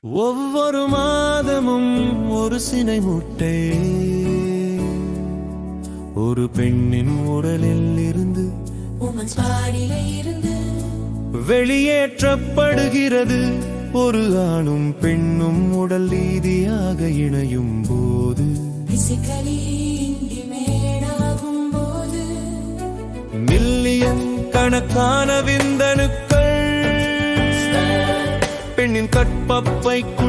ஒவ்வொரு மாதமும் ஒரு சினை முட்டை. ஒரு பெண்ணின் உடலில் இருந்து வெளியேற்றப்படுகிறது. ஒரு ஆணும் பெண்ணும் உடல் ரீதியாக இணையும் போது. மில்லியன் கணக்கான விந்தணுக்கள் பெண்ணின்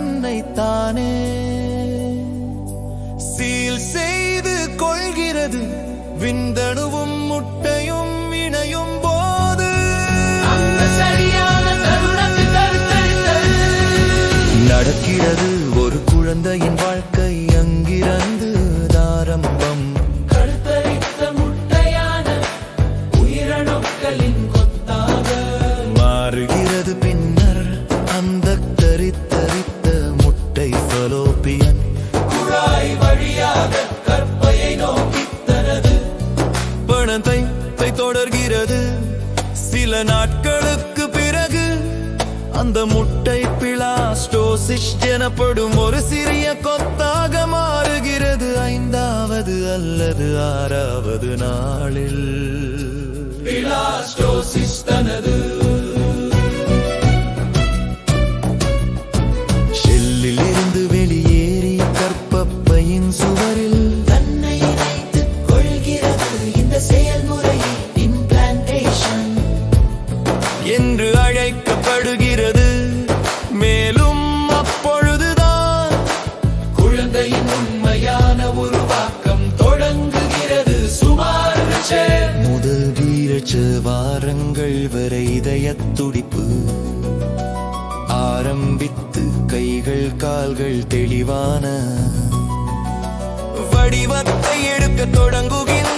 தன்னை தானே சீல் செய்து கொள்கிறது விந்தணுவும் முட்டை பணத்தை தை தொடர்கிறது. சில நாட்களுக்கு பிறகு அந்த முட்டை பிளாஸ்டோசிஸ் எனப்படும் ஒரு சிறிய கொத்தாக மாறுகிறது. ஐந்தாவது அல்லது ஆறாவது நாளில். படுகிறது மேலும் அப்பொழுதுதான் குழந்தையின் உண்மையான உருவாக்கம் தொடங்குகிறது. சுமார் முதல் வீரச்ச வாரங்கள் வரை இதய துடிப்பு. ஆரம்பித்து கைகள் கால்கள் தெளிவான. வடிவத்தை எடுக்க தொடங்குகின்றன